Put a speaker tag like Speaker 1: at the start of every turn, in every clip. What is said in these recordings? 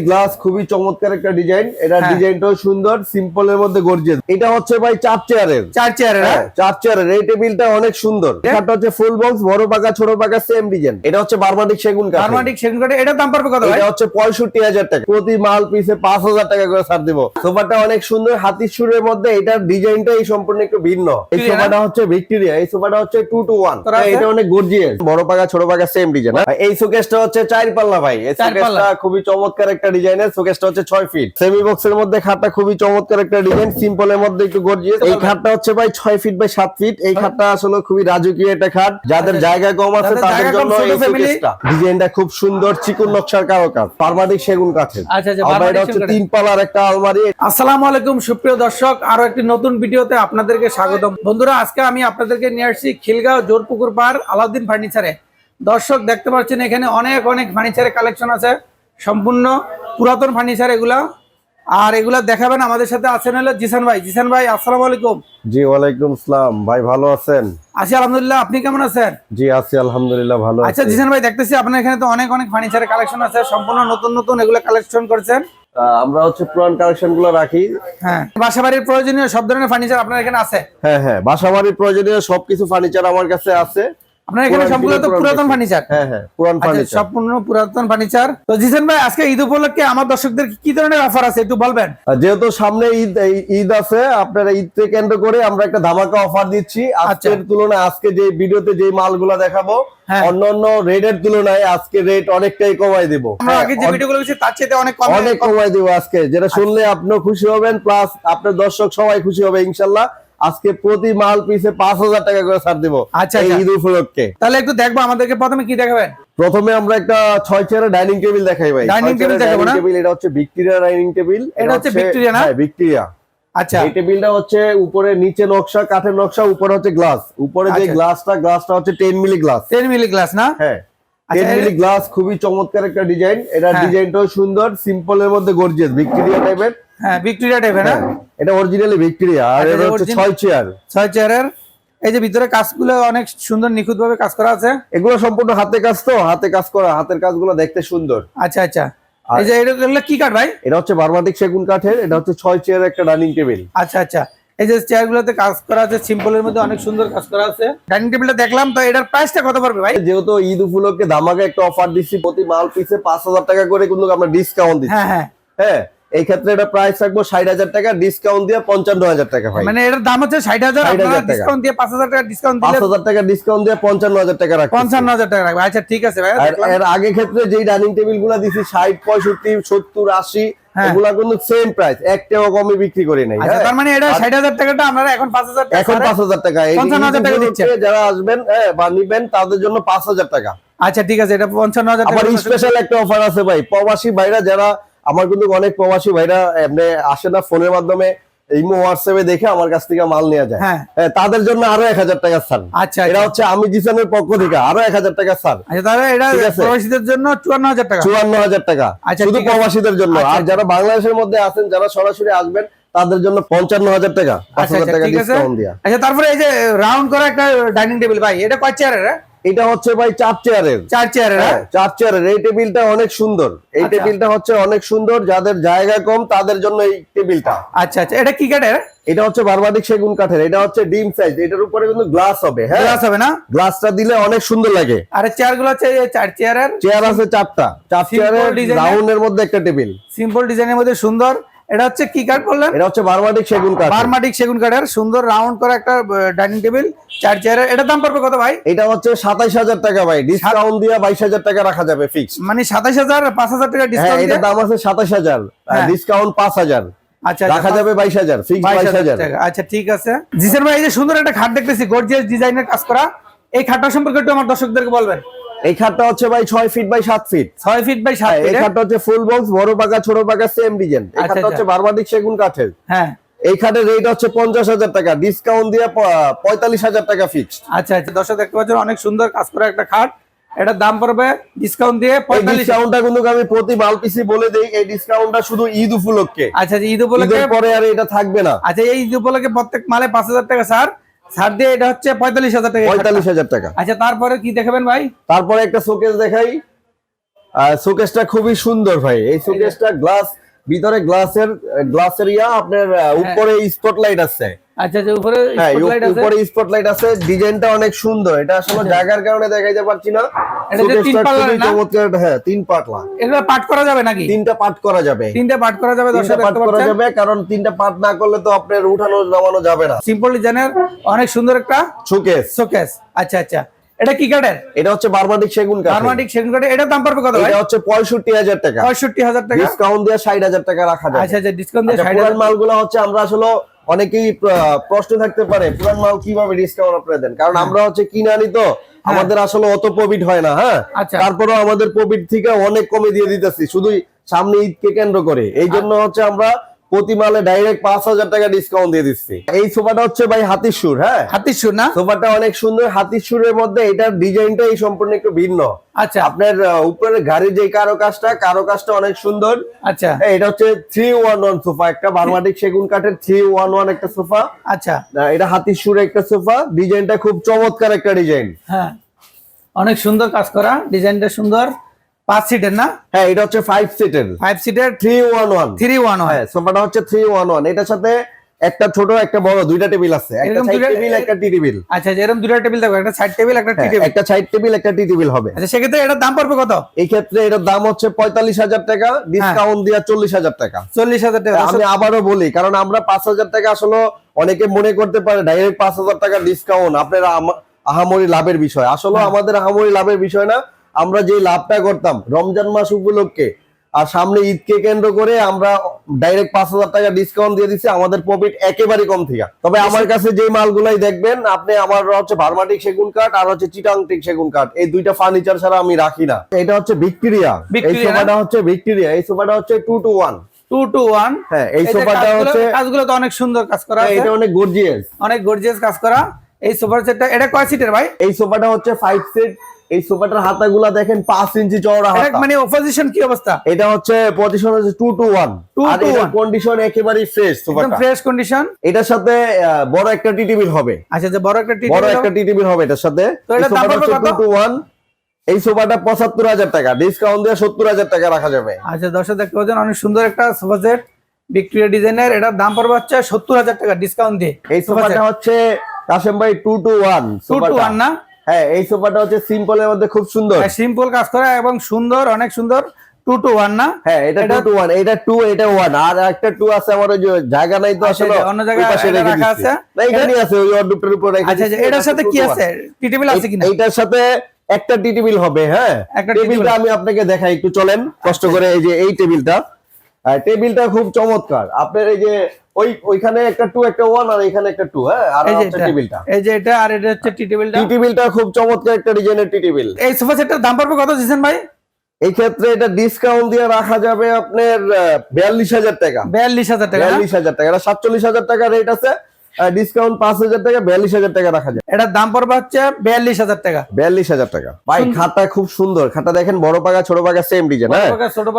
Speaker 1: Glass খুবই চমৎকার একটা ডিজাইন এটা
Speaker 2: হ্যাঁ।
Speaker 1: ডিজাইনটাও সুন্দর সিম্পল এর মধ্যে গর্জিয়াস এটা হচ্ছে ভাই চার চেয়ারের
Speaker 2: চার চেয়ারের
Speaker 1: হ্যাঁ, চার চেয়ারের এই টেবিলটা অনেক সুন্দর। এটা হচ্ছে ফুল বক্স বড় পাকা ছোট পাকা সেম ডিজাইন এটা হচ্ছে বারমাটিক সেগুন কাঠ
Speaker 2: কার্মাটিক সেগুন কাঠে এটার দাম পড়বে কত ভাই?
Speaker 1: এটা হচ্ছে টাকা। প্রতি মাল হাজার টাকা করে ছাড় দিব। সোফাটা অনেক সুন্দর। হাতির সুরের মধ্যে এটার ডিজাইনটাই সম্পূর্ণ একটু ভিন্ন। এই সোফাটা হচ্ছে ভিক্টোরিয়া এই সোফাটা হচ্ছে টু টু ওয়ান এটা অনেক গর্জিয়াস বড় পাকা ছোট পাকা সেম ডিজাইন এই শোকেসটা হচ্ছে চার পাল্লা ভাই। এই। শোকেসটা খুবই চমৎকার। একটা ডিজাইনের শোকেসটা হচ্ছে ছয় ফিট সেমি বক্সের মধ্যে খাটটা খুবই চমৎকার একটা ডিজাইন সিম্পল এর মধ্যে একটু গর্জিয়াস এই খাটটা হচ্ছে ভাই ছয় ফিট বাই সাত ফিট এই খাটটা আসলে খুবই রাজকীয় একটা খাট। যাদের
Speaker 2: আচ্ছা।
Speaker 1: জায়গা কম আছে তাদের জন্য এই শোকেসটা ডিজাইনটা খুব সুন্দর চিকুন নকশার কারও কাজ পারমাটিক সেগুন কাঠের।
Speaker 2: আচ্ছা, আচ্ছা,
Speaker 1: এটা হচ্ছে তিন পালার একটা আলমারি।
Speaker 2: আসসালামু আলাইকুম সুপ্রিয় দর্শক। আরও একটি নতুন ভিডিওতে আপনাদেরকে স্বাগতম। বন্ধুরা আজকে আমি আপনাদেরকে নিয়ে আসছি খিলগাঁও জোরপুকুর পার আলাউদ্দিন ফার্নিচারে। দর্শক দেখতে পাচ্ছেন এখানে অনেক অনেক ফার্নিচারের কালেকশন আছে। সম্পূর্ণ পুরাতন ফার্নিচার এগুলা। আর এগুলা দেখাবেন আমাদের সাথে আছেন হলো জিসান ভাই। জিসান ভাই আসসালামু আলাইকুম।
Speaker 1: জি ওয়ালাইকুম সালাম। ভাই ভালো আছেন?
Speaker 2: আছি আলহামদুলিল্লাহ। আপনি কেমন আছেন?
Speaker 1: জি আছি আলহামদুলিল্লাহ ভালো
Speaker 2: আচ্ছা জিসান ভাই দেখতেছি আপনার এখানে তো অনেক অনেক ফার্নিচারের কালেকশন আছে। সম্পূর্ণ নতুন নতুন এগুলো কালেকশন করছেন।
Speaker 1: আমরা হচ্ছে পুরান কালেকশনগুলো রাখি।
Speaker 2: হ্যাঁ। বাসাবাড়ির প্রয়োজনীয় সব ধরনের ফার্নিচার আপনার এখানে আছে?
Speaker 1: হ্যাঁ হ্যাঁ। বাসাবাড়ির প্রয়োজনীয় সবকিছু ফার্নিচার আমার কাছে আছে।
Speaker 2: আপনার এখানে সম্পূর্ণ তো পুরাতন ফার্নিচার।
Speaker 1: হ্যাঁ হ্যাঁ পুরান
Speaker 2: আচ্ছা
Speaker 1: ফার্নিচার।
Speaker 2: সম্পূর্ণ পুরাতন ফার্নিচার। তো জিসেন ভাই আজকে ঈদ উপলক্ষে আমার দর্শকদের কি ধরনের অফার আছে একটু বলবেন?
Speaker 1: যেহেতু সামনে ঈদ ঈদ আছে আপনারা ঈদকে কেন্দ্র করে আমরা একটা ধামাকা অফার দিচ্ছি। আজকের তুলনায় আজকে যে ভিডিওতে যে মালগুলো দেখাবো
Speaker 2: আচ্ছা। হ্যাঁ।
Speaker 1: অন্যান্য রেটের তুলনায় আজকে রেট অনেকটাই কমাই দিব।
Speaker 2: অনেক কম
Speaker 1: অনেক কমাই দিব আজকে। যেটা শুনলে আপনিও খুশি হবেন প্লাস আপনার দর্শক সবাই খুশি হবে ইনশাল্লাহ। আজকে প্রতি মাল পিছে পাঁচ হাজার টাকা করে ছাড় দিব
Speaker 2: আচ্ছা, আচ্ছা।
Speaker 1: ঈদ উপলক্ষে।
Speaker 2: তাহলে একটু দেখব আমাদেরকে প্রথমে কি দেখাবেন।
Speaker 1: প্রথমে আমরা একটা ছয় চেয়ারের ডাইনিং টেবিল দেখাই ভাই। চেয়ারের
Speaker 2: table দেখাবো না?
Speaker 1: table, এটা হচ্ছে ভিক্টোরিয়া ডাইনিং টেবিল
Speaker 2: এটা হচ্ছে ভিক্টোরিয়া না?
Speaker 1: হ্যাঁ ভিক্টোরিয়া।
Speaker 2: আচ্ছা।
Speaker 1: এই টেবিলটা হচ্ছে উপরে নিচে নকশা কাঠের নকশা উপরে হচ্ছে গ্লাস। উপরে যে
Speaker 2: আচ্ছা।
Speaker 1: গ্লাসটা গ্লাসটা হচ্ছে ten milli glass.
Speaker 2: Ten milli glass না?
Speaker 1: হ্যাঁ।
Speaker 2: আচ্ছা,
Speaker 1: টেন
Speaker 2: এর-
Speaker 1: মিলি গ্লাস খুবই চমৎকার একটা ডিজাইন। এটা
Speaker 2: হ্যাঁ।
Speaker 1: ডিজাইনটাও সুন্দর সিম্পল এর মধ্যে গর্জিয়াস ভিক্টোরিয়া টাইপের
Speaker 2: হ্যাঁ ভিক্টোরিয়া টাইপের না?
Speaker 1: এটা অরিজিনালি ভিক্টোরিয়া আর এটা
Speaker 2: এটা
Speaker 1: হচ্ছে
Speaker 2: origin-
Speaker 1: ছয় চেয়ার
Speaker 2: ছয় চেয়ারের এই যে ভিতরে কাজগুলো অনেক সুন্দর নিখুঁত ভাবে কাজ করা আছে।
Speaker 1: এগুলো সম্পূর্ণ হাতে কাজ তো হাতে কাজ করা হাতের কাজগুলো দেখতে সুন্দর।
Speaker 2: আচ্ছা আচ্ছা। এই যে এগুলো কি কাঠ ভাই?
Speaker 1: এটা হচ্ছে বারমাটিক সেগুন কাঠের এটা হচ্ছে ছয় চেয়ার একটা ডাইনিং টেবিল
Speaker 2: আচ্ছা আচ্ছা। এই যে চেয়ার গুলোতে কাজ করা আছে সিম্পলের মধ্যে অনেক সুন্দর কাজ করা আছে। ডাইনিং টেবিলটা দেখলাম তো এটার প্রাইসটা কত পড়বে ভাই?
Speaker 1: যেহেতু ঈদ উপলক্ষে ধামাকা একটা অফার দিচ্ছি প্রতি মাল পাঁচ হাজার টাকা করে কিন্তু আমরা ডিসকাউন্ট দিচ্ছি।
Speaker 2: হ্যাঁ হ্যাঁ।
Speaker 1: হ্যাঁ এই ক্ষেত্রে এটা প্রাইস রাখব ষাট হাজার টাকা ডিসকাউন্ট দিয়ে পঞ্চান্ন হাজার টাকা ভাই।
Speaker 2: মানে এটার দাম হচ্ছে ষাট হাজার
Speaker 1: 60,000 টাকা।
Speaker 2: ডিসকাউন্ট দিয়ে পাঁচ হাজার টাকা ডিসকাউন্ট
Speaker 1: পাঁচ
Speaker 2: দিলে
Speaker 1: হাজার টাকা ডিসকাউন্ট দিয়ে পঞ্চান্ন হাজার টাকা রাখব
Speaker 2: পঞ্চান্ন হাজার টাকা রাখবে। আচ্ছা ঠিক আছে ভাই
Speaker 1: আর এর আগে ক্ষেত্রে যেই ডাইনিং টেবিলগুলা দিছি ষাট পঁয়ষট্টি সত্তর আশি
Speaker 2: হ্যাঁ।
Speaker 1: এগুলা কিন্তু সেম প্রাইস এক টাকা কমে বিক্রি করি নাই।
Speaker 2: আচ্ছা
Speaker 1: হ্যাঁ?
Speaker 2: তার মানে এটা ষাট হাজার টাকাটা আমরা এখন পাঁচ হাজার টাকা
Speaker 1: এখন পাঁচ হাজার টাকা। এই
Speaker 2: 55,000 টাকা।
Speaker 1: উপলক্ষে যারা আসবেন হ্যাঁ বা নিবেন তাদের জন্য পাঁচ হাজার টাকা।
Speaker 2: আচ্ছা ঠিক আছে এটা পঞ্চান্ন হাজার টাকা
Speaker 1: স্পেশাল একটা অফার আছে ভাই। প্রবাসী ভাইরা যারা আমার কিন্তু অনেক প্রবাসী ভাইরা এমনি আসে না ফোনের মাধ্যমে ইমো হোয়াটসঅ্যাপে দেখে আমার কাছ থেকে মাল নেওয়া যায়।
Speaker 2: হ্যাঁ।
Speaker 1: তাদের জন্য আরও এক হাজার টাকা ছাড়
Speaker 2: আচ্ছা
Speaker 1: এটা
Speaker 2: আচ্ছা।
Speaker 1: হচ্ছে আমি জিসানের পক্ষ থেকে আরও এক হাজার টাকা ছাড়
Speaker 2: আচ্ছা। প্রবাসীদের জন্য চুয়ান্ন হাজার টাকা।
Speaker 1: চুয়ান্ন হাজার টাকা।
Speaker 2: আচ্ছা,
Speaker 1: শুধু প্রবাসীদের জন্য। আর যারা বাংলাদেশের মধ্যে আছেন যারা সরাসরি আসবেন তাদের জন্য পঞ্চান্ন হাজার টাকা পাঁচ
Speaker 2: আচ্ছা
Speaker 1: হাজার টাকা ডিসকাউন্ট দিয়া।
Speaker 2: আচ্ছা তারপরে এই যে রাউন্ড করা একটা ডাইনিং টেবিল ভাই এটা কয় চেয়ারের
Speaker 1: এটা হচ্ছে ভাই চার চেয়ারের।
Speaker 2: চার চেয়ারের
Speaker 1: হ্যাঁ, চার চেয়ারের। এই টেবিলটা অনেক সুন্দর। এই
Speaker 2: আচ্ছা।
Speaker 1: টেবিলটা হচ্ছে অনেক সুন্দর। যাদের জায়গা কম তাদের জন্য এই টেবিলটা।
Speaker 2: আচ্ছা আচ্ছা। এটা কি কাঠের?
Speaker 1: এটা হচ্ছে বারবাদিক সেগুন কাঠের। এটা হচ্ছে ডিম সাইজ। এটার উপরে কিন্তু গ্লাস হবে হ্যাঁ?
Speaker 2: গ্লাস হবে না?
Speaker 1: গ্লাসটা দিলে অনেক সুন্দর লাগে।
Speaker 2: আর চেয়ারগুলো হচ্ছে যে চার চেয়ারের।
Speaker 1: চেয়ার আছে চারটা। চার চেয়ারের রাউন্ডের মধ্যে একটা টেবিল।
Speaker 2: সিম্পল ডিজাইনের মধ্যে সুন্দর। এটা হচ্ছে কি কাঠ বললেন?
Speaker 1: এটা হচ্ছে বারবাটিক সেগুন কাঠ।
Speaker 2: বারমাটিক সেগুন কাঠের সুন্দর রাউন্ড করা একটা ডাইনিং টেবিল চার চেয়ার। এটা দাম পড়বে কত ভাই?
Speaker 1: এটা হচ্ছে সাতাইশ হাজার টাকা ভাই। ডিসকাউন্ট দিয়ে বাইশ হাজার টাকা রাখা যাবে ফিক্স
Speaker 2: মানে সাতাশ হাজার পাঁচ হাজার টাকা
Speaker 1: হ্যাঁ
Speaker 2: ডিসকাউন্ট
Speaker 1: এটার দাম আছে সাতাশ হাজার।
Speaker 2: হ্যাঁ।
Speaker 1: ডিসকাউন্ট পাঁচ হাজার।
Speaker 2: আচ্ছা
Speaker 1: রাখা যাবে বাইশ হাজার ফিক্স
Speaker 2: বাইশ
Speaker 1: বাইশ
Speaker 2: হাজার
Speaker 1: হাজার।
Speaker 2: টাকা। আচ্ছা ঠিক আছে। জিসের ভাই এই যে সুন্দর একটা খাট দেখতেছি গর্জিয়াস ডিজাইনের কাজ করা। এই খাটটা সম্পর্কে একটু আমার দর্শকদেরকে বলবেন।
Speaker 1: এই খাটটা হচ্ছে ভাই ছয় ফিট বাই সাত ফিট
Speaker 2: ছয় ফিট বাই সাত
Speaker 1: এই খাটটা হচ্ছে ফুল বক্স বড় পাকা ছোট পাকা সেম ডিজাইন এই
Speaker 2: আচ্ছা,
Speaker 1: খাটটা হচ্ছে বারবাটিক সেগুন কাঠের।
Speaker 2: হ্যাঁ।
Speaker 1: এই খাটের রেট হচ্ছে পঞ্চাশ হাজার টাকা। ডিসকাউন্ট দিয়ে পঁয়তাল্লিশ হাজার টাকা ফিক্সড
Speaker 2: আচ্ছা আচ্ছা। দর্শক দেখতে পাচ্ছেন অনেক সুন্দর কাজ করা একটা খাট। এটার দাম পড়বে ডিসকাউন্ট দিয়ে
Speaker 1: ডিসকাউন্টটা কিন্তু আমি প্রতি মাল পিসি বলে দেই এই ডিসকাউন্টটা শুধু ঈদ উপলক্ষে।
Speaker 2: আচ্ছা আচ্ছা, ঈদ উপলক্ষে
Speaker 1: পরে আর এটা থাকবে না।
Speaker 2: আচ্ছা এই ঈদ উপলক্ষে প্রত্যেক মালে পাঁচ হাজার টাকা ছাড় ছাড় দিয়ে এটা হচ্ছে পঁয়তাল্লিশ হাজার টাকা
Speaker 1: পঁয়তাল্লিশ হাজার টাকা।
Speaker 2: আচ্ছা তারপরে কি দেখাবেন ভাই?
Speaker 1: তারপরে একটা শোকেস দেখাই। শোকেসটা খুবই সুন্দর ভাই। এই শোকেসটা গ্লাস ভিতরে গ্লাসের গ্লাসের ইয়া আপনার উপরে স্পটলাইট আছে।
Speaker 2: আচ্ছা আচ্ছা উপরে
Speaker 1: হ্যাঁ
Speaker 2: আছে।
Speaker 1: উপরে স্পটলাইট আছে। ডিজাইনটা অনেক সুন্দর। এটা আসলে জায়গার কারণে দেখাইতে পারছি না।
Speaker 2: এটা যে তিন
Speaker 1: শোকেসটা
Speaker 2: না?
Speaker 1: চমৎকার। হ্যাঁ তিন পাটলা
Speaker 2: এগুলো পাঠ করা যাবে নাকি?
Speaker 1: তিনটা পাট করা যাবে।
Speaker 2: তিনটা পাঠ করা যাবে
Speaker 1: তিনটা
Speaker 2: দর্শক
Speaker 1: পাট করা যাবে কারণ তিনটা পাট না করলে তো আপনার উঠানো নামানো যাবে না।
Speaker 2: সিম্পল ডিজাইনের অনেক সুন্দর একটা
Speaker 1: শোকেস
Speaker 2: শোকেস আচ্ছা আচ্ছা। এটা কি কাঠের?
Speaker 1: এটা হচ্ছে বারমাটিক সেগুন কাঠ
Speaker 2: বার্মাটিক সেগুন কাঠের। এটা দাম পড়বে কত ভাই?
Speaker 1: এটা হচ্ছে পঁয়ষট্টি হাজার টাকা।
Speaker 2: পঁয়ষট্টি হাজার টাকা?
Speaker 1: ডিসকাউন্ট দিয়ে ষাট হাজার টাকা রাখা যাবে।
Speaker 2: আচ্ছা আচ্ছা ডিসকাউন্ট দিয়ে
Speaker 1: আচ্ছা,
Speaker 2: ষাট
Speaker 1: পুরান
Speaker 2: হাজার
Speaker 1: মালগুলো হচ্ছে আমরা আসলে অনেকেই প্র- প্রশ্ন থাকতে পারে পুরান মাল কীভাবে ডিসকাউন্ট আপনারা দেন? কারণ আমরা হচ্ছে কিনে আনি তো আমাদের আসলে অত প্রফিট হয় না হ্যাঁ?
Speaker 2: আচ্ছা।
Speaker 1: তারপরেও আমাদের প্রফিট থেকে অনেক কমে দিয়ে দিতেছি শুধু সামনে ঈদকে কেন্দ্র করে। এই জন্য হচ্ছে আমরা প্রতি মালে ডাইরেক্ট পাঁচ হাজার টাকা ডিসকাউন্ট দিয়ে দিচ্ছি। এই সোফাটা হচ্ছে ভাই হাতির সুর হ্যাঁ?
Speaker 2: হাতির সুর না?
Speaker 1: সোফাটা অনেক সুন্দর। হাতির সুরের মধ্যে এটার ডিজাইনটাই সম্পূর্ণ একটু ভিন্ন।
Speaker 2: আচ্ছা।
Speaker 1: আপনার উপরের গাড়ির যে কারও কাজটা কারও কাজটা অনেক সুন্দর।
Speaker 2: আচ্ছা।
Speaker 1: হ্যাঁ, এটা হচ্ছে থ্রি ওয়ান ওয়ান সোফা একটা বারমাটিক সেগুন কাঠের থ্রি ওয়ান ওয়ান একটা সোফা।
Speaker 2: আচ্ছা।
Speaker 1: এটা হাতির সুরে একটা সোফা। ডিজাইনটা খুব চমৎকার একটা ডিজাইন।
Speaker 2: হ্যাঁ। অনেক সুন্দর কাজ করা ডিজাইনটা সুন্দর। পাঁচ সিটের না?
Speaker 1: হ্যাঁ এটা হচ্ছে ফাইভ সিটের
Speaker 2: ফাইভ সিটের
Speaker 1: three one one
Speaker 2: three one হয়
Speaker 1: হ্যাঁ সোফাটা হচ্ছে থ্রি ওয়ান ওয়ান এটার সাথে একটা ছোট একটা বড় দুইটা টেবিল আছে। একটা সাইড টেবিল একটা টি টেবিল
Speaker 2: আচ্ছা আচ্ছা, এরকম দুটা টেবিল থাকবে একটা সাইড টেবিল একটা টি টেবিল
Speaker 1: একটা সাইড টেবিল একটা টি টেবিল হবে।
Speaker 2: আচ্ছা সেক্ষেত্রে এটার দাম পড়বে কত?
Speaker 1: এই ক্ষেত্রে এটার দাম হচ্ছে পঁয়তাল্লিশ হাজার টাকা ডিসকাউন্ট দিয়া চল্লিশ হাজার টাকা।
Speaker 2: চল্লিশ হাজার টাকা
Speaker 1: আমি আবারও বলি কারণ আমরা পাঁচ হাজার টাকা আসলে অনেকে মনে করতে পারে ডাইরেক্ট পাঁচ হাজার টাকা ডিসকাউন্ট আপনার আহামরি লাভের বিষয়। আসলে
Speaker 2: হ্যাঁ।
Speaker 1: আমাদের আহামরি লাভের বিষয় না আমরা যে লাভটা করতাম রমজান মাস উপলক্ষে আর সামনে ঈদকে কেন্দ্র করে আমরা ডাইরেক্ট পাঁচ হাজার টাকা ডিসকাউন্ট দিয়ে দিচ্ছি আমাদের প্রফিট একেবারে কম থেকে। তবে আমার কাছে যে মালগুলাই দেখবেন আপনি আমার হচ্ছে ভার্মাটিক সেগুন কাঠ আর হচ্ছে চিটাংটিক সেগুন কাঠ এই দুইটা ফার্নিচার ছাড়া আমি রাখি না। এটা হচ্ছে ভিক্টোরিয়া। এই সোফাটা হচ্ছে ভিক্টোরিয়া। এই সোফাটা হচ্ছে two two one
Speaker 2: two two one
Speaker 1: হ্যাঁ এই সোফাটা হচ্ছে
Speaker 2: কাজগুলো তো অনেক সুন্দর কাজ করা
Speaker 1: হ্যাঁ, এটা অনেক গর্জিয়াস
Speaker 2: অনেক গর্জিয়াস কাজ করা। এই সোফার সেটটা এটা কয় সিটের ভাই?
Speaker 1: এই সোফাটা হচ্ছে ফাইভ সিট এই সোফাটার হাতাগুলা দেখেন পাঁচ ইঞ্চি চওড়া হাতা।
Speaker 2: মানে অপোজিশন কি অবস্থা?
Speaker 1: এটা হচ্ছে পজিশন হচ্ছে টু টু ওয়ান
Speaker 2: 2
Speaker 1: আর
Speaker 2: to
Speaker 1: এটার
Speaker 2: 1
Speaker 1: কন্ডিশন একেবারেই ফ্রেশ সোফাটা।
Speaker 2: ফ্রেশ কন্ডিশন
Speaker 1: এটার সাথে বড় একটা টি টেবিল হবে।
Speaker 2: আচ্ছা যে বড় একটা টি
Speaker 1: বড় একটা টি টেবিল হবে এটার সাথে। টু টু ওয়ান এই সোফাটা পঁচাত্তর হাজার টাকা। ডিসকাউন্ট দিয়ে সত্তর হাজার টাকা রাখা যাবে।
Speaker 2: আচ্ছা দর্শক দেখতে পাচ্ছেন অনেক সুন্দর একটা সোফা সেট। ভিক্টোরিয়া ডিজাইনের এটার দাম পড়বে হচ্ছে সত্তর হাজার টাকা ডিসকাউন্ট দিয়ে।
Speaker 1: এই সোফাটা হচ্ছে কাশেম ভাই two two one
Speaker 2: two two one না?
Speaker 1: হ্যাঁ এই সোফাটা হচ্ছে সিম্পলের মধ্যে খুব সুন্দর।
Speaker 2: সিম্পল কাজ করা এবং সুন্দর অনেক সুন্দর টু টু ওয়ান না?
Speaker 1: হ্যাঁ এটা টু টু ওয়ান এটা টু এটা ওয়ান আর একটা টু আছে আমার ওই জায়গা নাই তো
Speaker 2: আচ্ছা,
Speaker 1: আসলে
Speaker 2: অন্য জায়গায়
Speaker 1: রেখে
Speaker 2: আছে?
Speaker 1: না এখানে আছে ওই অর্ডুপের উপর রেখে
Speaker 2: আচ্ছা আচ্ছা এটার সাথে কি আছে? টি টেবিল আছে কিনা?
Speaker 1: এইটার সাথে একটা টি টেবিল হবে হ্যাঁ?
Speaker 2: একটা
Speaker 1: টেবিলটা আমি আপনাকে দেখাই একটু চলেন কষ্ট করে এই যে এই টেবিলটা। টেবিলটা খুব চমৎকার। আপনার এই যে ওই ওইখানে একটা টু একটা ওয়ান আর এখানে একটা টু হ্যাঁ? আর হচ্ছে টেবিলটা
Speaker 2: এই যে এটা আর এটা হচ্ছে টি টেবিলটা
Speaker 1: টি টেবিলটা খুব চমৎকার একটা ডিজাইনের টি টেবিল
Speaker 2: এই সোফা সেটটার দাম পড়বে কত দিচ্ছেন ভাই?
Speaker 1: এই ক্ষেত্রে এটা ডিসকাউন্ট দিয়ে রাখা যাবে আপনার বিয়াল্লিশ হাজার টাকা।
Speaker 2: বিয়াল্লিশ হাজার টাকা
Speaker 1: বিয়াল্লিশ হাজার টাকা। এটা সাতচল্লিশ হাজার টাকা রেট আছে। ডিসকাউন্ট পাঁচ হাজার টাকা বিয়াল্লিশ হাজার টাকা রাখা যায়।
Speaker 2: এটার দাম পড়বে হচ্ছে বিয়াল্লিশ হাজার টাকা।
Speaker 1: বিয়াল্লিশ হাজার টাকা। ভাই খাতা খুব সুন্দর। খাতা দেখেন বড় পাকা ছোট পাকা সেম ডিজাইন হ্যাঁ?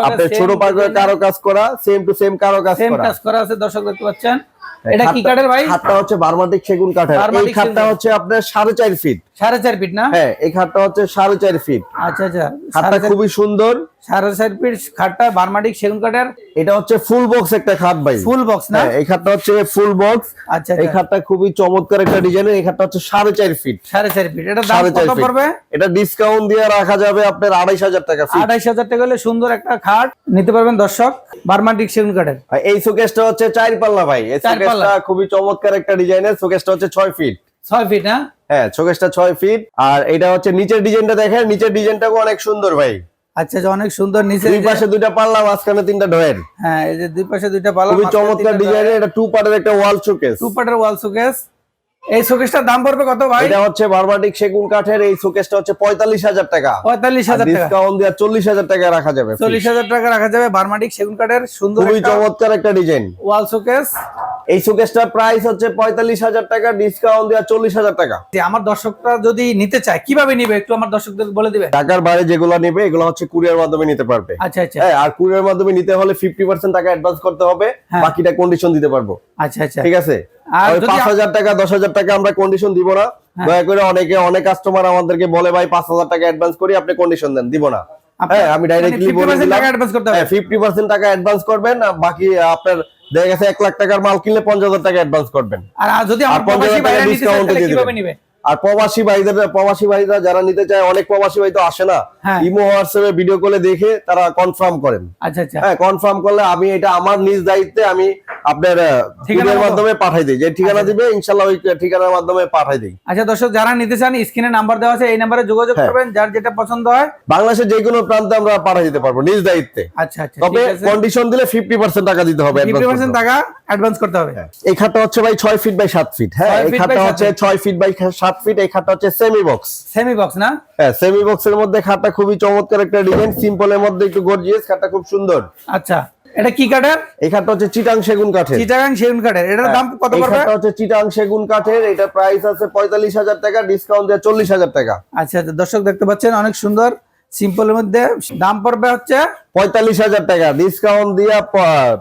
Speaker 1: আপনার ছোট পাকা কারও কাজ করা সেম টু সেম কারও কাজ
Speaker 2: সেম কাজ করা আছে দর্শক দেখতে পাচ্ছেন। এটা কি কাঠের ভাই?
Speaker 1: খাটটা হচ্ছে বারমাতিক সেগুন কাঠের। এই হচ্ছে আপনার সাড়ে চার ফিট
Speaker 2: সাড়ে চার ফিট না?
Speaker 1: হ্যাঁ এই খাটটা হচ্ছে সাড়ে চার ফিট
Speaker 2: আচ্ছা আচ্ছা।
Speaker 1: খাটটা খুবই সুন্দর।
Speaker 2: সাড়ে চার ফিট খাটটা বার্মাটিক সেগুন কাঠের?
Speaker 1: এটা হচ্ছে ফুল বক্স একটা খাট ভাই।
Speaker 2: ফুল বক্স না?
Speaker 1: হ্যাঁ এই খাটটা হচ্ছে ফুল বক্স।
Speaker 2: আচ্ছা
Speaker 1: এই
Speaker 2: আচ্ছা।
Speaker 1: খাটটা খুবই চমৎকার একটা ডিজাইনের এই খাটটা হচ্ছে সাড়ে চার ফিট
Speaker 2: সাড়ে চার ফিট এটা দাম
Speaker 1: সাড়ে চার
Speaker 2: কত পড়বে?
Speaker 1: এটা ডিসকাউন্ট দিয়ে রাখা যাবে আপনার আড়াইশ হাজার টাকা ফিট
Speaker 2: আঠাইশ হাজার টাকা হলে সুন্দর একটা খাট। নিতে পারবেন দর্শক বার্মাটিক সেগুন কাঠের।
Speaker 1: এই শোকেসটা হচ্ছে চার পাল্লা ভাই। এই শোকেসটা। খুবই চমৎকার একটা ডিজাইনের শোকেসটা হচ্ছে ছয় ফিট
Speaker 2: ছয় ফিট হ্যাঁ
Speaker 1: হ্যাঁ শোকেসটা ছয় ফিট আর এটা হচ্ছে নিচের ডিজাইনটা দেখেন নিচের ডিজাইনটাও অনেক সুন্দর ভাই।
Speaker 2: আচ্ছা আচ্ছা, অনেক সুন্দর নিচে
Speaker 1: দুই পাশে দুইটা পাল্লা মাঝখানে তিনটা ডয়ের
Speaker 2: হ্যাঁ এই যে দুই পাশে দুইটা পাল্লা
Speaker 1: খুবই চমৎকার ডিজাইনের এটা টু পার্টের একটা ওয়াল শোকেস
Speaker 2: টু পার্টের ওয়াল শোকেস এই শোকেসটার দাম পড়বে কত ভাই?
Speaker 1: এটা হচ্ছে বারবাটিক সেগুন কাঠের এই শোকেসটা হচ্ছে পঁয়তাল্লিশ হাজার টাকা।
Speaker 2: পঁয়তাল্লিশ হাজার টাকা।
Speaker 1: ডিসকাউন্ট দিয়ে চল্লিশ হাজার টাকা রাখা যাবে
Speaker 2: চল্লিশ হাজার টাকা রাখা যাবে বার্মাটিক সেগুন কাঠের সুন্দর
Speaker 1: খুবই চমৎকার একটা ডিজাইন
Speaker 2: ওয়াল শোকেস।
Speaker 1: এই শোকেসটার প্রাইস হচ্ছে পঁয়তাল্লিশ হাজার টাকা ডিসকাউন্ট দিয়ে চল্লিশ হাজার টাকা।
Speaker 2: আমার দর্শকরা যদি নিতে চায় কীভাবে নিবে? একটু আমার দর্শকদের বলে দিবে
Speaker 1: ঢাকার বাইরে যেগুলো নেবে এগুলো হচ্ছে কুরিয়ার মাধ্যমে নিতে পারবে।
Speaker 2: আচ্ছা আচ্ছা।
Speaker 1: হ্যাঁ আর কুরিয়ার মাধ্যমে নিতে হলে ফিফটি পার্সেন্ট টাকা অ্যাডভান্স করতে হবে
Speaker 2: হ্যাঁ।
Speaker 1: বাকিটা কন্ডিশন দিতে পারব।
Speaker 2: আচ্ছা আচ্ছা।
Speaker 1: ঠিক আছে? পাঁচ হাজার টাকা দশ হাজার টাকা আমরা কন্ডিশন দিব না।
Speaker 2: হ্যাঁ।
Speaker 1: দয়া করে অনেকে অনেক কাস্টমার আমাদেরকে বলে ভাই পাঁচ হাজার টাকা অ্যাডভান্স করি আপনি কন্ডিশন দেন। দিব না। হ্যাঁ আমি ডাইরেক্টলি বলে দিলাম।
Speaker 2: হবে।
Speaker 1: হ্যাঁ ফিফটি পার্সেন্ট টাকা অ্যাডভান্স করবেন বাকি আপনার দেখা গেছে এক লাখ টাকার মাল কিনলে পঞ্চাশ হাজার টাকা অ্যাডভান্স করবেন।
Speaker 2: আর যদি
Speaker 1: পঞ্চাশ হাজার ডিসকাউন্ট দিয়ে
Speaker 2: কীভাবে
Speaker 1: দিবেন।
Speaker 2: নিবে?
Speaker 1: আর প্রবাসী ভাইদের প্রবাসী ভাইরা যারা নিতে চায় অনেক প্রবাসী ভাই তো আসে না।
Speaker 2: হ্যাঁ।
Speaker 1: ইমো হোয়াটসঅ্যাপে ভিডিও কলে দেখে তারা কনফার্ম করেন।
Speaker 2: আচ্ছা আচ্ছা।
Speaker 1: হ্যাঁ কনফার্ম করলে আমি এটা আমার নিজ দায়িত্বে আমি আপনার ঠিকানার মাধ্যমে পাঠাই দিই। যে ঠিকানা দিবে ইনশাল্লাহ ওই ঠিকানার মাধ্যমে পাঠাই দিই।
Speaker 2: আচ্ছা দর্শক যারা নিতে চান স্ক্রিনে নাম্বার দেওয়া আছে এই নাম্বারে যোগাযোগ
Speaker 1: হ্যাঁ।
Speaker 2: করবেন। যার যেটা পছন্দ হয়।
Speaker 1: বাংলাদেশের যে কোনো প্রান্তে আমরা পাঠাই দিতে পারব নিজ দায়িত্বে।
Speaker 2: আচ্ছা আচ্ছা
Speaker 1: তবে কন্ডিশন দিলে ফিফটি পার্সেন্ট টাকা দিতে হবে
Speaker 2: ফিফটি
Speaker 1: advance
Speaker 2: পার্সেন্ট
Speaker 1: করতে হবে।
Speaker 2: টাকা অ্যাডভান্স করতে হবে।
Speaker 1: এই খাটটা হচ্ছে ভাই ছয় ফিট বাই সাত ফিট হ্যাঁ এই খাটটা হচ্ছে
Speaker 2: feet।
Speaker 1: ছয় ফিট বাই সাত ফিট এই খাটটা হচ্ছে সেমি বক্স
Speaker 2: সেমি বক্স না?
Speaker 1: হ্যাঁ সেমি বক্সের মধ্যে খাতা খুবই চমৎকার একটা ডিজাইন সিম্পলের মধ্যে একটু গর্জিয়াস খাটটা খুব সুন্দর।
Speaker 2: আচ্ছা এটা কি কাঠের?
Speaker 1: এই খাতা হচ্ছে চিটাং সেগুন কাঠের।
Speaker 2: চিটাং সেগুন কাঠের। এটার দাম কত পড়বে?
Speaker 1: এটা হচ্ছে চিটাং সেগুন কাঠের এটা প্রাইস আছে পঁয়তাল্লিশ হাজার টাকা ডিসকাউন্ট দিয়ে চল্লিশ হাজার টাকা।
Speaker 2: আচ্ছা আচ্ছা, দর্শক দেখতে পাচ্ছেন অনেক সুন্দর। সিম্পলের মধ্যে দাম পড়বে হচ্ছে
Speaker 1: পঁয়তাল্লিশ হাজার টাকা। ডিসকাউন্ট দিয়ে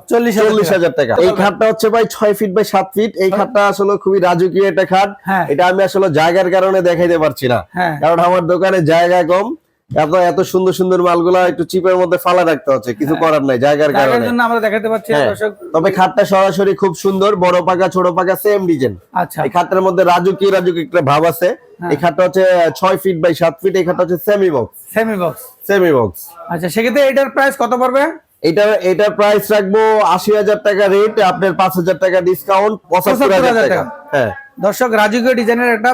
Speaker 2: চল্লিশ
Speaker 1: চল্লিশ হাজার টাকা। এই খাটটা হচ্ছে ভাই ছয় ফিট বাই সাত ফিট এই খাটটা আসলে খুবই রাজকীয় একটা খাট।
Speaker 2: হ্যাঁ।
Speaker 1: এটা আমি আসলে জায়গার কারণে দেখাইতে পারছি না।
Speaker 2: হ্যাঁ।
Speaker 1: কারণ আমার দোকানে জায়গা কম। এত এত সুন্দর সুন্দর মালগুলা একটু চিপের মধ্যে ফালা রাখতে হচ্ছে কিছু করার নাই জায়গার কারণে।
Speaker 2: জন্য আমরা দেখাতে পাচ্ছি
Speaker 1: হ্যাঁ। তবে খাটটা সরাসরি খুব সুন্দর বড় পাকা ছোট পাকা সেম ডিজাইন
Speaker 2: আচ্ছা।
Speaker 1: এই খাটটার মধ্যে রাজুকি রাজুকি একটা ভাব আছে।
Speaker 2: হ্যাঁ।
Speaker 1: এই খাটটা হচ্ছে ছয় ফিট বাই সাত ফিট এই খাটটা হচ্ছে semi box
Speaker 2: semi box
Speaker 1: semi box
Speaker 2: আচ্ছা সেক্ষেত্রে এটার প্রাইস কত পড়বে?
Speaker 1: এটা এটার প্রাইস রাখব আশি হাজার টাকা রেট আপনার পাঁচ হাজার টাকা ডিসকাউন্ট পঁচাত্তর হাজার
Speaker 2: 75,000
Speaker 1: টাকা।
Speaker 2: টাকা।
Speaker 1: হ্যাঁ।
Speaker 2: দর্শক রাজকীয় ডিজাইনের একটা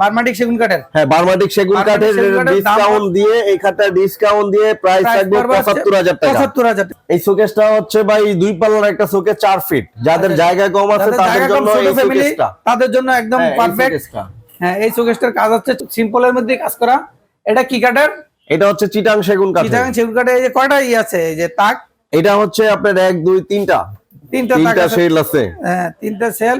Speaker 2: বার্মাটিক সেগুন কাঠের।
Speaker 1: হ্যাঁ বারমাটিক সেগুন কাঠের ডিসকাউন্ট দিয়ে এই খাটটা ডিসকাউন্ট দিয়ে প্রাইস পঁচাত্তর হাজার টাকা।
Speaker 2: 75,000
Speaker 1: এই শোকেসটা হচ্ছে ভাই দুই পাল্লার একটা শোকেস চার ফিট যাদের জায়গা কম আছে তাদের জন্য এই শোকেসটা
Speaker 2: তাদের জন্য একদম
Speaker 1: হ্যাঁ,
Speaker 2: পারফেক্ট হ্যাঁ এই শোকেসটার কাজ হচ্ছে সিম্পলের মধ্যে কাজ করা। এটা কি কাঠের?
Speaker 1: এটা হচ্ছে চিটাং সেগুন কাঠ
Speaker 2: চিটাগাং সেগুন কাঠের এই যে কয়টা ই আছে? এই যে তাক।
Speaker 1: এটা হচ্ছে আপনার এক দুই তিনটা।
Speaker 2: তিনটা তাক
Speaker 1: তিনটা শেল আছে।
Speaker 2: হ্যাঁ তিনটা সেল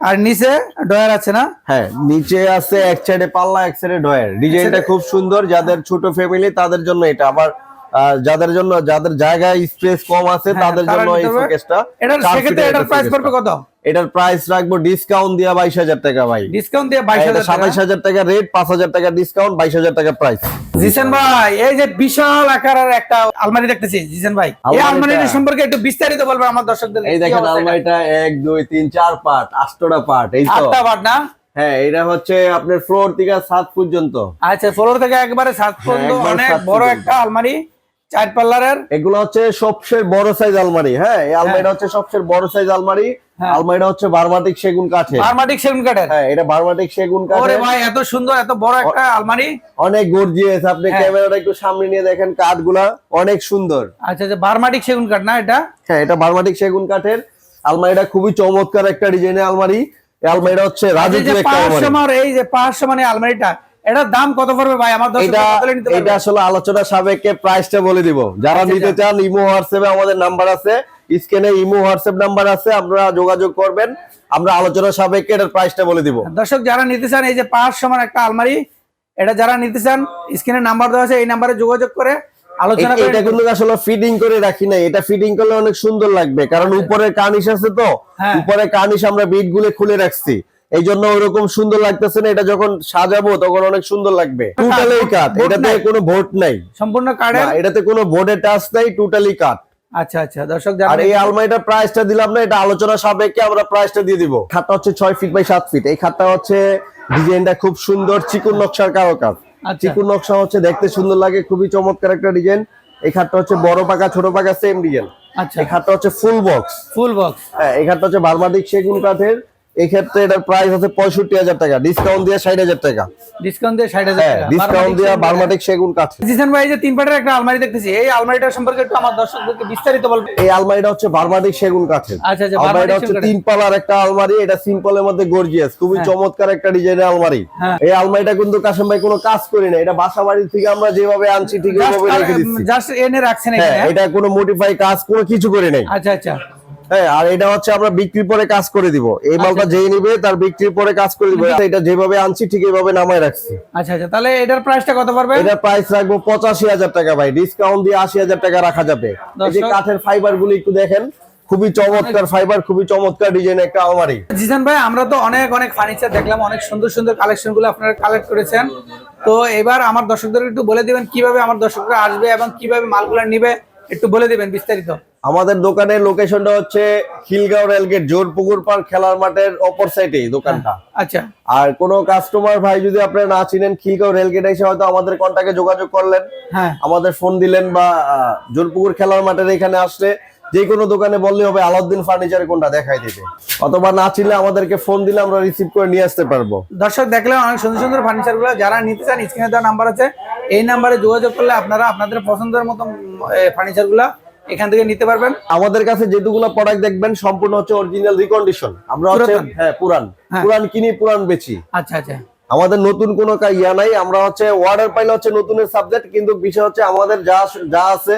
Speaker 2: আর নিচে ডয়ার আছে না?
Speaker 1: হ্যাঁ নিচে আছে এক সাইডে পাল্লা এক সাইডে ডয়ার ডিজাইনটা খুব সুন্দর যাদের ছোট ফ্যামিলি তাদের জন্য এটা। আবার যাদের জন্য যাদের জায়গায় স্পেস কম আছে
Speaker 2: হ্যাঁ,
Speaker 1: তাদের জন্য এই। শোকেসটা
Speaker 2: এটার সেক্ষেত্রে এটার প্রাইস। পড়বে কত?
Speaker 1: এটার প্রাইস রাখব ডিসকাউন্ট দিয়া বাইশ হাজার টাকা ভাই।
Speaker 2: ডিসকাউন্ট দিয়ে বাইশ হাজার
Speaker 1: সাতাইশ হাজার টাকা রেট পাঁচ হাজার টাকা ডিসকাউন্ট বাইশ হাজার টাকা প্রাইস
Speaker 2: জিসেন ভাই এই যে বিশাল আকারের একটা আলমারি দেখতেছি জিসেন ভাই। এই
Speaker 1: আলমারিটা-
Speaker 2: সম্পর্কে একটু বিস্তারিত বলবেন আমার দর্শকদের
Speaker 1: এই দেখেন আলমারিটা এক দুই তিন চার পার্ট আটটা পার্ট এই তো।
Speaker 2: আটটা বাট না?
Speaker 1: হ্যাঁ এটা হচ্ছে আপনার ফ্লোর থেকে সাত পর্যন্ত।
Speaker 2: আচ্ছা ফ্লোর থেকে একবারে সাত পর্যন্ত অনেক বড় একটা আলমারি। চার পাল্লারের?
Speaker 1: এগুলো হচ্ছে সবচেয়ে বড় সাইজ আলমারি হ্যাঁ? এই আলমারিটা হচ্ছে সবচেয়ে বড় সাইজ আলমারি।
Speaker 2: হ্যাঁ।
Speaker 1: আলমারিটা হচ্ছে বারমাটিক সেগুন কাঠের।
Speaker 2: আরমাটিক সেগুন কাঠের?
Speaker 1: হ্যাঁ এটা বারমাটিক সেগুন
Speaker 2: ওরে ভাই এত সুন্দর এত বড় একটা আলমারি।
Speaker 1: অনেক গর্জিয়াস আপনি
Speaker 2: হ্যাঁ।
Speaker 1: ক্যামেরাটা একটু সামনে নিয়ে দেখেন কাঠগুলা অনেক সুন্দর।
Speaker 2: আচ্ছা আচ্ছা বারমাটিক সেগুন কাঠ না এটা?
Speaker 1: হ্যাঁ এটা বারমাটিক সেগুন কাঠের। আলমারিটা খুবই চমৎকার একটা ডিজাইনের আলমারি। আলমারিটা হচ্ছে
Speaker 2: যে
Speaker 1: রাজকীয় একটা আলমারি।
Speaker 2: এই যে পাঁচশো মানে আলমারিটা এটার দাম কত পড়বে ভাই? আমার
Speaker 1: এটা এটা আসলে আলোচনা সাবেকে প্রাইসটা বলে দিব। যারা
Speaker 2: আচ্ছা,
Speaker 1: নিতে
Speaker 2: আচ্ছা।
Speaker 1: চান ইমো হোয়াটসঅ্যাপে আমাদের নাম্বার আছে। স্ক্রিনে ইমো হোয়াটসঅ্যাপ নাম্বার আছে আপনারা যোগাযোগ করবেন। আমরা আলোচনা সাবেকে এটার প্রাইসটা বলে দিব।
Speaker 2: দর্শক যারা নিতে চান এই যে পাঁচ সমান একটা আলমারি এটা যারা নিতে চান স্ক্রিনে নাম্বার দেওয়া আছে এই নাম্বারে যোগাযোগ করে আলোচনা
Speaker 1: এটা কিন্তু আসলে ফিটিং করে রাখি নাই। এটা ফিটিং করলে অনেক সুন্দর লাগবে। কারণ উপরে কার্নিশ আছে তো?
Speaker 2: হ্যাঁ।
Speaker 1: উপরে কার্নিশ আমরা বিটগুলো খুলে রাখছি। এই জন্য ওরকম সুন্দর লাগতেছে না এটা যখন সাজাবো তখন অনেক সুন্দর লাগবে। টোটালি কাট এটাতে। কোনো ভোট নাই।
Speaker 2: সম্পূর্ণ
Speaker 1: না, এটাতে কোনো বোর্ডের টাচ নাই টোটালি কাট
Speaker 2: আচ্ছা আচ্ছা দর্শক
Speaker 1: আর এই আলমারিটার প্রাইসটা দিলাম না এটা আলোচনা সাপেক্ষে আমরা প্রাইসটা দিয়ে দিব। খাটটা হচ্ছে ছয় ফিট বাই সাত ফিট এই খাটটা হচ্ছে ডিজাইনটা খুব সুন্দর চিকুন নকশার কারও কাজ
Speaker 2: আচ্ছা।
Speaker 1: চিকুন নকশা হচ্ছে দেখতে সুন্দর লাগে খুবই চমৎকার একটা ডিজাইন এই খাটটা হচ্ছে বড় পাকা ছোট পাকা সেম ডিজাইন
Speaker 2: আচ্ছা।
Speaker 1: এই খাটটা হচ্ছে ফুল বক্স
Speaker 2: ফুল বক্স
Speaker 1: হ্যাঁ এই খাটটা হচ্ছে বারমাটিক সেগুন কাঠের। এই ক্ষেত্রে এটার প্রাইস আছে পঁয়ষট্টি হাজার টাকা। ডিসকাউন্ট দিয়ে ষাট হাজার টাকা।
Speaker 2: ডিসকাউন্ট দিয়ে ষাট হাজার
Speaker 1: হ্যাঁ ডিসকাউন্ট দিয়ে
Speaker 2: বারমাটিক
Speaker 1: বারমাটিক সেগুন
Speaker 2: জিসান ভাই যে তিন পাটের একটা আলমারি দেখতেছি এই আলমারিটার সম্পর্কে একটু আমার দর্শকদেরকে বিস্তারিত বলবেন।
Speaker 1: এই আলমারিটা হচ্ছে বারমাটিক সেগুন কাঠের
Speaker 2: আচ্ছা আচ্ছা
Speaker 1: আলমারিটা হচ্ছে তিন পালার একটা আলমারি এটা সিম্পলের মধ্যে গর্জিয়াস খুবই চমৎকার একটা ডিজাইনের আলমারি।
Speaker 2: হ্যাঁ।
Speaker 1: এই আলমারিটা কিন্তু কাশেম ভাই কোনো কাজ করি না এটা বাসা বাড়ি থেকে আমরা যেভাবে আনছি ঠিক ওইভাবে রেখে দিচ্ছি।
Speaker 2: জাস্ট এনে রাখছেন
Speaker 1: হ্যাঁ এটা কোনো মোটিফাই কাজ কোনো কিছু করে নেই।
Speaker 2: আচ্ছা আচ্ছা।
Speaker 1: হ্যাঁ আর এটা হচ্ছে আমরা বিক্রির পরে কাজ করে দিব। এই মালটা
Speaker 2: আচ্ছা।
Speaker 1: যেই নিবে তার বিক্রির পরে কাজ করে দিব। এটা যেভাবে আনছি ঠিক এইভাবে নামায় রাখছি।
Speaker 2: আচ্ছা আচ্ছা। তাহলে এটার প্রাইসটা কত পড়বে?
Speaker 1: এটা প্রাইস রাখব পঁচাশি হাজার টাকা ভাই। ডিসকাউন্ট দিয়ে আশি হাজার টাকা রাখা যাবে। এই যে কাঠের ফাইবারগুলো একটু দেখেন। খুবই চমৎকার ফাইবার খুবই চমৎকার ডিজাইন একটা আলমারি।
Speaker 2: জিসান ভাই আমরা তো অনেক অনেক ফার্নিচার দেখলাম। অনেক সুন্দর সুন্দর কালেকশনগুলো আপনারা কালেক্ট করেছেন। তো এবার আমার দর্শকদের একটু বলে দিবেন কীভাবে আমার দর্শকরা আসবে এবং কীভাবে মালগুলো নিবে একটু বলে দিবেন বিস্তারিত।
Speaker 1: আমাদের দোকানের লোকেশনটা হচ্ছে খিলগাঁও রেলগেট জোরপুকুর পার্ক খেলার মাঠের অপর সাইডে দোকানটা
Speaker 2: আচ্ছা।
Speaker 1: আর কোন কাস্টমার ভাই যদি আপনারা না চিনেন খিলগাঁও রেলগেট এসে হয়তো আমাদের কন্টাক্টে যোগাযোগ করলেন।
Speaker 2: হ্যাঁ।
Speaker 1: আমাদের ফোন দিলেন বা জোরপুকুর খেলার মাঠের এখানে আসলে যে কোনো দোকানে বললে হবে আলাউদ্দিন ফার্নিচারে কোনটা দেখাই দিতে? অথবা না চিনলে আমাদেরকে ফোন দিলে আমরা রিসিভ করে নিয়ে আসতে পারব।
Speaker 2: দর্শক দেখলেন অনেক সুন্দর সুন্দর ফার্নিচারগুলো যারা নিতে চান স্ক্রিনে দেওয়া নাম্বার আছে। এই নাম্বারে যোগাযোগ করলে আপনারা আপনাদের পছন্দের মতো ফার্নিচারগুলা এখান থেকে নিতে পারবেন।
Speaker 1: আমাদের কাছে যেগুলো প্রোডাক্ট দেখবেন সম্পূর্ণ হচ্ছে অরিজিনাল রিকন্ডিশন আমরা হচ্ছে হ্যাঁ পুরান।
Speaker 2: হ্যাঁ।
Speaker 1: পুরান কিনি পুরান বেচি।
Speaker 2: আচ্ছা আচ্ছা।
Speaker 1: আমাদের নতুন কোনো ইয়া নাই আমরা হচ্ছে অর্ডার পাইলে হচ্ছে নতুনের সাবজেক্ট কিন্তু বিষয় হচ্ছে আমাদের যা যা আছে।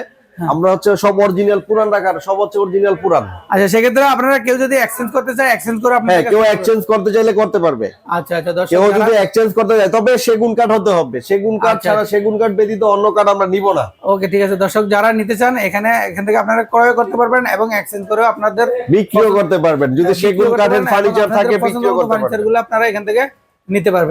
Speaker 1: আমরা হচ্ছে সব অরিজিনাল পুরান রাখার সব হচ্ছে অরিজিনাল পুরান।
Speaker 2: আচ্ছা সেক্ষেত্রে আপনারা কেউ যদি এক্সচেঞ্জ করতে চায় এক্সচেঞ্জ করে
Speaker 1: হ্যাঁ কেউ এক্সচেঞ্জ করতে চাইলে করতে পারবে।
Speaker 2: আচ্ছা আচ্ছা দর্শক
Speaker 1: কেউ যদি এক্সচেঞ্জ করতে চায় তবে সেগুন কাঠ হতে হবে। সেগুন কাঠ
Speaker 2: আচ্ছা,
Speaker 1: ছাড়া
Speaker 2: আচ্ছা।
Speaker 1: সেগুন কাঠ ব্যতীত অন্য কাঠ আমরা নিব না।
Speaker 2: ওকে ঠিক আছে। দর্শক যারা নিতে চান এখানে এখান থেকে আপনারা ক্রয় করতে পারবেন এবং এক্সচেঞ্জ করে আপনাদের
Speaker 1: বিক্রিও করতে পারবেন। যদি সেগুন কাঠের ফার্নিচার থাকে বিক্রিও করতে পারবেন।
Speaker 2: গুলো আপনারা এখান থেকে নিতে পারবেন।